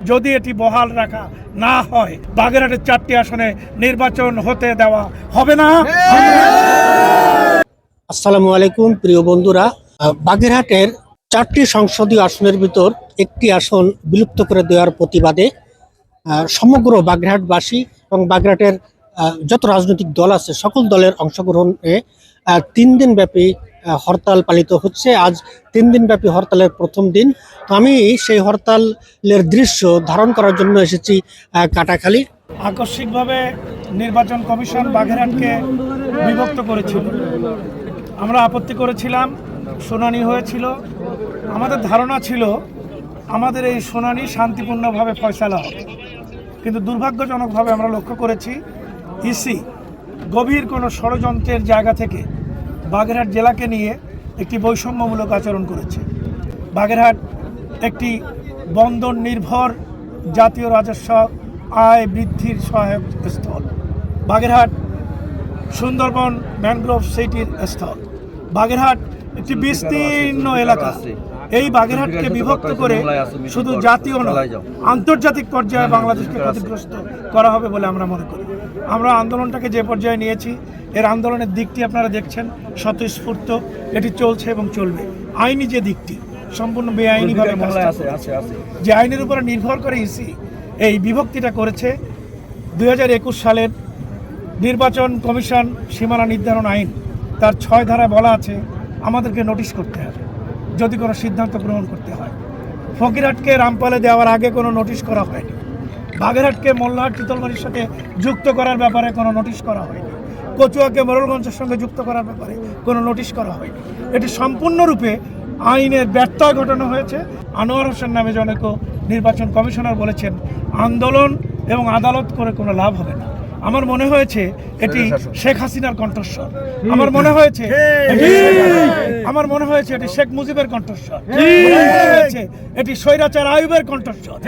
যদি এটি বহাল রাখা না হয় বাগেরহাটের চারটি আসনে নির্বাচন হতে দেওয়া হবে না। আসসালামু আলাইকুম প্রিয় বন্ধুরা। বাগেরহাটের চারটি সংসদীয় আসনের ভিতর একটি আসন বিলুপ্ত করে দেওয়ার প্রতিবাদে সমগ্র বাগেরহাটবাসী এবং বাগেরহাটের যত রাজনৈতিক দল আছে সকল দলের অংশগ্রহণে তিন দিন ব্যাপী আহ, হরতাল পালিত হচ্ছে। আজ তিন দিন ব্যাপী হরতালের প্রথম দিন। তো আমি সেই হরতালের দৃশ্য ধারণ করার জন্য এসেছি কাটাখালী। আকস্মিকভাবে নির্বাচন কমিশন বাগেরহাটকে বিভক্ত করেছিল। আমরা আপত্তি করেছিলাম, শুনানি হয়েছিল। আমাদের ধারণা ছিল, আমাদের এই শুনানি শান্তিপূর্ণভাবে ফয়সালা হবে। কিন্তু দুর্ভাগ্যজনকভাবে আমরা লক্ষ্য করেছি, ইসি গভীর কোনো ষড়যন্ত্রের জায়গা থেকে বাগেরহাট জেলাকে নিয়ে একটি বৈষম্যমূলক আচরণ করেছে। বাগেরহাট একটি বন্দর নির্ভর জাতীয় রাজস্ব আয় বৃদ্ধির সহায়ক স্থল। বাগেরহাট সুন্দরবন ম্যানগ্রোভ সিটির স্থল। বাগেরহাট একটি বিস্তীর্ণ এলাকা। এই বাগেরহাটকে বিভক্ত করে শুধু জাতীয় নয়, আন্তর্জাতিক পর্যায়ে বাংলাদেশকে ক্ষতিগ্রস্ত করা হবে বলে আমরা মনে করি। আমরা আন্দোলনটাকে যে পর্যায়ে নিয়েছি এর আন্দোলনের দিকটি আপনারা দেখছেন স্বতঃস্ফূর্ত। এটি চলছে এবং চলবে। আইনি যে দিকটি সম্পূর্ণ বেআইনিভাবে। যে আইনের উপরে নির্ভর করে ইসি এই বিভক্তিটা করেছে দু হাজার একুশ সালের নির্বাচন কমিশন সীমানা নির্ধারণ আইন। তার ছয় ধারায় বলা আছে আমাদেরকে নোটিশ করতে হবে যদি কোনো সিদ্ধান্ত গ্রহণ করতে হয়। ফকিরহাটকে রামপালে দেওয়ার আগে কোনো নোটিশ করা হয়নি। বাগেরহাটকে মোল্লাহাট চিতলমারির সাথে যুক্ত করার ব্যাপারে কোনো নোটিশ করা হয়নি। কচুয়াকে মোরলগঞ্জের সঙ্গে যুক্ত করার ব্যাপারে কোনো নোটিশ করা হয়নি। এটি সম্পূর্ণরূপে আইনের ব্যত্যয় ঘটানো হয়েছে। আনোয়ার হোসেন নামে জনক নির্বাচন কমিশনার বলেছেন, আন্দোলন এবং আদালত করে কোনো লাভ হবে না। আমার মনে হয়েছে এটি শেখ হাসিনার কণ্ঠস্বর। আমার মনে হয়েছে আমার মনে হয়েছে এটি শেখ মুজিবের কণ্ঠস্বর। হয়েছে এটি স্বৈরাচার আয়ুবের কণ্ঠস্বর।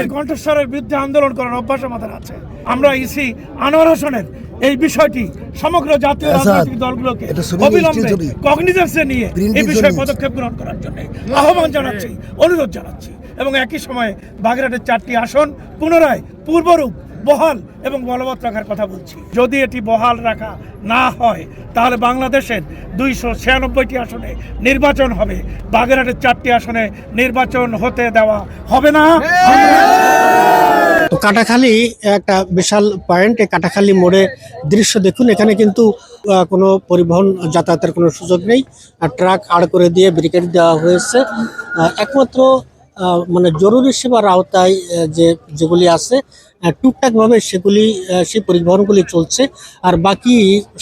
এই কণ্ঠস্বরের বিরুদ্ধে আন্দোলন করার অভ্যাস আমাদের আছে। আমরা ইসি আনোয়ার হোসেনের এই বিষয়টি সমগ্র জাতীয় আচ্ছা, রাজনৈতিক দলগুলোকে অবিলম্বে কগনিজেন্সে নিয়ে এই বিষয়ে পদক্ষেপ গ্রহণ করার জন্য আহ্বান জানাচ্ছি অনুরোধ জানাচ্ছি। এবং একই সময়ে বাগেরহাটের চারটি আসন পুনরায় পূর্বরূপ বহাল এবং বলবৎ রাখার কথা বলছি। যদি এটি বহাল রাখা না হয়, তাহলে বাংলাদেশের দুইশো ছিয়ানব্বইটি আসনে নির্বাচন হবে। বাগেরহাটের চারটি আসনে নির্বাচন হতে দেওয়া হবে না। তো কাটাখালি একটা বিশাল পয়েন্ট এই কাটাখালী মোড়ে দৃশ্য দেখুন। এখানে কিন্তু কোনো পরিবহন যাতায়াতের কোনো সুযোগ নেই। ট্রাক আড় করে দিয়ে ব্রিকেট দেওয়া হয়েছে। একমাত্র মানে জরুরি সেবার আওতায় যে, যেগুলি আছে টুকটাকভাবে সেগুলি সেই পরিবহনগুলি চলছে, আর বাকি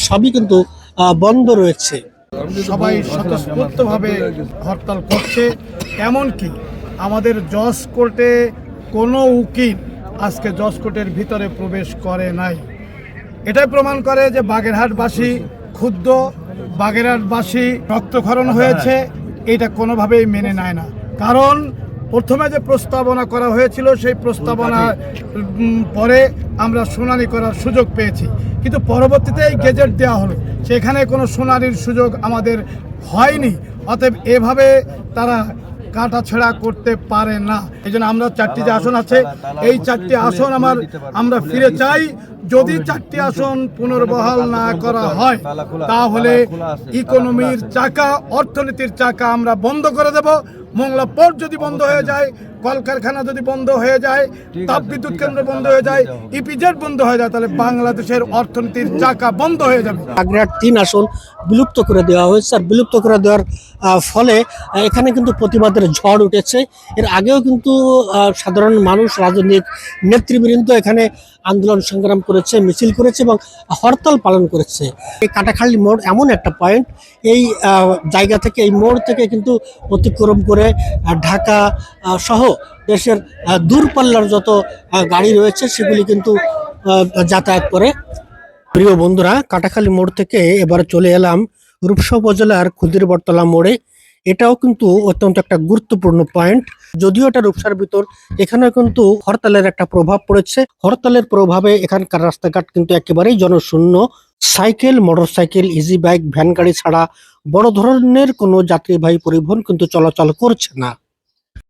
সবই কিন্তু বন্ধ রয়েছে। সবাই স্বতঃস্ফূর্তভাবে হরতাল করছে, এমনকি আমাদের জজ কোর্টে কোনো উকিল আজকে জজ কোর্টের ভিতরে প্রবেশ করে নাই। এটাই প্রমাণ করে যে বাগেরহাটবাসী ক্ষুদ্র বাগেরহাটবাসী রক্তক্ষরণ হয়েছে, এটা কোনোভাবেই মেনে নেয় না। কারণ প্রথমে যে প্রস্তাবনা করা হয়েছিল সেই প্রস্তাবনা পরে আমরা শুনানি করার সুযোগ পেয়েছি। কিন্তু পরবর্তীতে এই গেজেট দেওয়া হলো। সেখানে কোনো শুনানির সুযোগ আমাদের হয়নি। অতএব এভাবে তারা কাটাছেড়া করতে পারে না। এই জন্য আমরা চারটি যে আসন আছে এই চারটি আসন আমার আমরা ফিরে চাই। যদি চারটি আসন পুনর্বহাল না করা হয় তাহলে ইকোনমির চাকা অর্থনীতির চাকা আমরা বন্ধ করে দেব। মংলা পোর্ট যদি বন্ধ হয়ে যায় কলকারখানা যদি বন্ধ হয়ে যায় তাপ বিদ্যুৎ কেন্দ্র বন্ধ হয়ে যায় ইপিজেড বন্ধ হয়ে যায় তাহলে বাংলাদেশের অর্থনীতির চাকা বন্ধ হয়ে যাবে। আগ্রার তিন আসন বিলুপ্ত করে দেওয়া হয়েছে। আর বিলুপ্ত করে দেওয়ার ফলে এখানে কিন্তু প্রতিবাদের ঝড় উঠেছে। এর আগেও কিন্তু সাধারণ মানুষ, রাজনৈতিক নেতৃবৃন্দ এখানে আন্দোলন সংগ্রাম করেছে, মিছিল করেছে এবং হরতাল পালন করেছে। এই কাটাখালী মোড় এমন একটা পয়েন্ট এই জায়গা থেকে, এই মোড় থেকে কিন্তু অতিক্রম করে ঢাকা সহ দেশের দূরপাল্লার যত গাড়ি রয়েছে, সেগুলি কিন্তু যাতায়াত করে। প্রিয় বন্ধুরা, কাটাখালি মোড় থেকে এবার চলে এলাম রূপসা উপজেলার ক্ষুদির বটতলা মোড়ে। এটাও কিন্তু অত্যন্ত একটা গুরুত্বপূর্ণ পয়েন্ট যদিও এটা রূপসার ভিতর এখানে কিন্তু হরতালের একটা প্রভাব পড়েছে। হরতালের প্রভাবে এখানকার রাস্তাঘাট কিন্তু একেবারেই জনশূন্য। Cycle, motorcycle easy bike van গাড়ি ছাড়া বড় ধরনের কোনো যাত্রীবাহী পরিবহন কিন্তু চলাচল করছে না।